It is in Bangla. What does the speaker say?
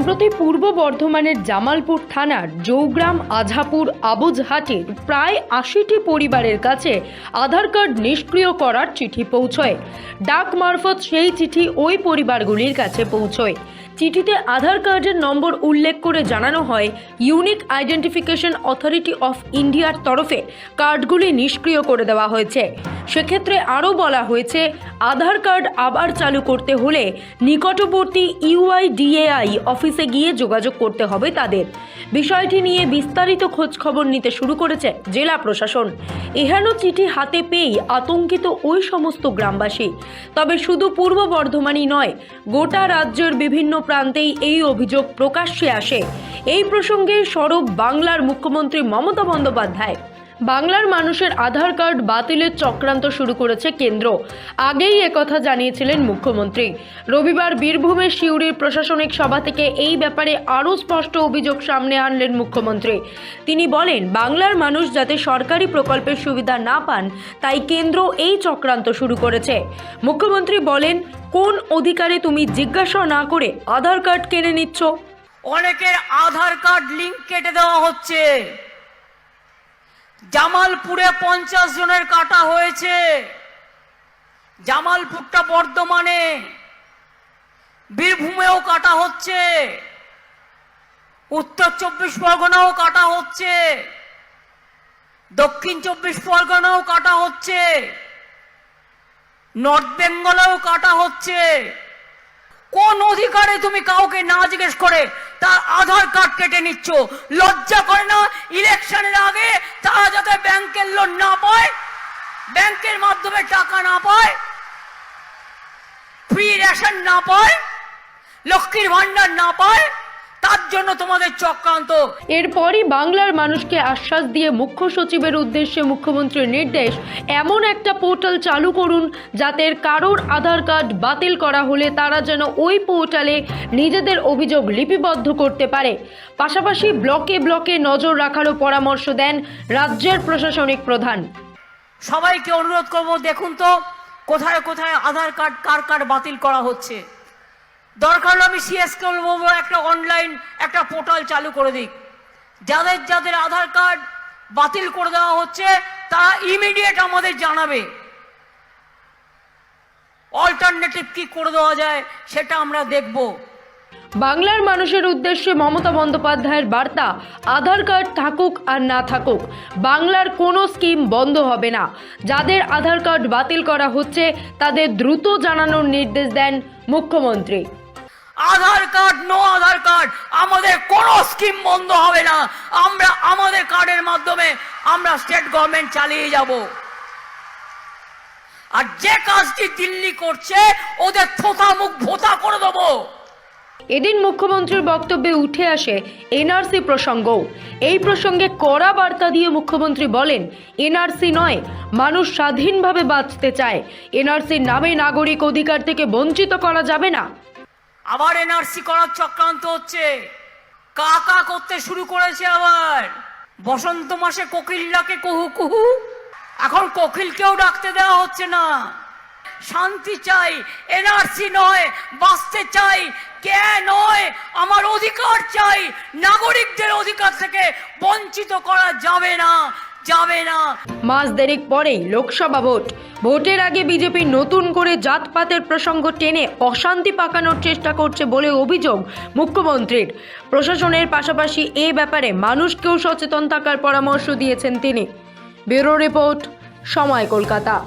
সম্প্রতি পূর্ব বর্ধমানের জামালপুর থানার জৌগ্রাম আঝাপুর আবুজহাটের প্রায় আশিটি পরিবারের কাছে আধার কার্ড নিষ্ক্রিয় করার চিঠি পৌঁছয়। ডাক মারফত সেই চিঠি ওই পরিবারগুলির কাছে পৌঁছয়। চিঠিতে আধার কার্ডের নম্বর উল্লেখ করে জানানো হয়, ইউনিক আইডেন্টিফিকেশন অথরিটি অফ ইন্ডিয়ার তরফে কার্ডগুলি নিষ্ক্রিয় করে দেওয়া হয়েছে। সেক্ষেত্রে আরও বলা হয়েছে, আধার কার্ড আবার চালু করতে হলে নিকটবর্তী ইউআইডিএআই অফিসে গিয়ে যোগাযোগ করতে হবে তাদের। বিষয়টি নিয়ে বিস্তারিত খোঁজ খবর নিতে শুরু করেছে জেলা প্রশাসন। এহেন চিঠি হাতে পেয়েই আতঙ্কিত ওই সমস্ত গ্রামবাসী। তবে শুধু পূর্ব বর্ধমানই নয়, গোটা রাজ্যের বিভিন্ন প্রান্তেই এই অভিযোগ প্রকাশ্যে আসে। এই প্রসঙ্গে সরব বাংলার মুখ্যমন্ত্রী মমতা বন্দ্যোপাধ্যায়। বাংলার মানুষের আধার কার্ড বাতিলের চক্রান্ত শুরু করেছে কেন্দ্র। আগেই একথা জানিয়েছিলেন মুখ্যমন্ত্রী। রবিবার বীরভূমের সিউড়ির প্রশাসনিক সভা থেকে এই ব্যাপারে আরও স্পষ্ট অভিযোগ সামনে আনলেন মুখ্যমন্ত্রী। তিনি বলেন, বাংলার মানুষ যাতে সরকারি প্রকল্পের সুবিধা না পান, তাই কেন্দ্র এই চক্রান্ত শুরু করেছে। মুখ্যমন্ত্রী বলেন, কোন অধিকারে তুমি জিজ্ঞাসা না করে আধার কার্ড কিনে নিচ্ছ? অনেকের আধার কার্ড লিঙ্ক কেটে দেওয়া হচ্ছে। জামালপুরে পঞ্চাশ জনের কাটা হয়েছে। জামালপুরটা বর্ধমানে। বীরভূমেও কাটা হচ্ছে। উত্তর চব্বিশ পরগনাও কাটা হচ্ছে। দক্ষিণ চব্বিশ পরগনাও কাটা হচ্ছে। নর্থ বেঙ্গলেও কাটা হচ্ছে। কোন অধিকারে তুমি কাউকে না জিজ্ঞেস করে তার আধার কার্ড কেটে নিচ্ছ। লজ্জা করে না, ইলেকশনের আগে তারা যাতে ব্যাংকের লোন না পায়, ব্যাংকের মাধ্যমে টাকা না পায় ফ্রি রেশন না পায়, লক্ষ্মীর ভান্ডার না পায় তার জন্য তোমাদের চক্রান্ত। এরপরই বাংলার মানুষকে আশ্বাস দিয়ে মুখ্য সচিবের উদ্দেশ্যে মুখ্যমন্ত্রীর নির্দেশ এমন একটা পোর্টাল চালু করুন যাতে কারোর আধার কার্ড বাতিল করা হলে তারা যেন ওই পোর্টালে নিজেদের অভিযোগ লিপিবদ্ধ করতে পারে। পাশাপাশি ব্লকে ব্লকে নজর রাখারও পরামর্শ দেন রাজ্যের প্রশাসনিক প্রধান। সবাইকে অনুরোধ করব দেখুন তো কোথায় কোথায় আধার কার্ড কার কার বাতিল করা হচ্ছে। দরকার হলে আমি সিএসকে বলব একটা অনলাইন একটা পোর্টাল চালু করে দিক। যাদের যাদের আধার কার্ড বাতিল করে দেওয়া হচ্ছে, তারা ইমিডিয়েট আমাদের জানাবে। অল্টারনেটিভ কি করে দেওয়া যায়, সেটা আমরা দেখব। বাংলার মানুষের উদ্দেশ্যে মমতা বন্দ্যোপাধ্যায়ের বার্তা, আধার কার্ড থাকুক আর না থাকুক, বাংলার কোনো স্কিম বন্ধ হবে না। যাদের আধার কার্ড বাতিল করা হচ্ছে, তাদের দ্রুত জানানোর নির্দেশ দেন মুখ্যমন্ত্রী। Aadhaar card, no Aadhaar card, আমাদের কোনো স্কিম বন্ধ হবে না। আমরা আমাদের কার্ডের মাধ্যমে আমরা স্টেট গভর্নমেন্ট চালিয়ে যাব। আর যে কাজটি দিল্লি করছে, ওদের থোতা মুখ ভোতা করে দেবো। এদিন মুখ্যমন্ত্রীর বক্তব্যে উঠে আসে এনআরসি প্রসঙ্গ। এই প্রসঙ্গে কড়া বার্তা দিয়ে মুখ্যমন্ত্রী বলেন, এনআরসি নয়, মানুষ স্বাধীনভাবে বাঁচতে চায়। এনআরসির নামে নাগরিক অধিকার থেকে বঞ্চিত করা যাবে না। আবার এনআরসি করার চক্রান্ত হচ্ছে। কাকা করতে শুরু করেছে আবার। বসন্ত মাসে কোকিল ডাকে কুহু কুহু। এখন কোকিলকেও ডাকতে দেওয়া হচ্ছে না। শান্তি চাই, এনআরসি নয়, বাঁচতে চাই, কে নয়, আমার অধিকার চাই, নাগরিকদের অধিকার থেকে বঞ্চিত করা যাবে না। যাবে না। মাস দেরিক পরেই লোকসভা ভোট। ভোটের আগে বিজেপি নতুন করে জাতপাতের প্রসঙ্গ টেনে অশান্তি পাকানোর চেষ্টা করছে বলে অভিযোগ মুখ্যমন্ত্রীর। প্রশাসনের পাশাপাশি এ ব্যাপারে মানুষকেও সচেতন থাকার পরামর্শ দিয়েছেন তিনি। ব্যুরো রিপোর্ট, সময় কলকাতা।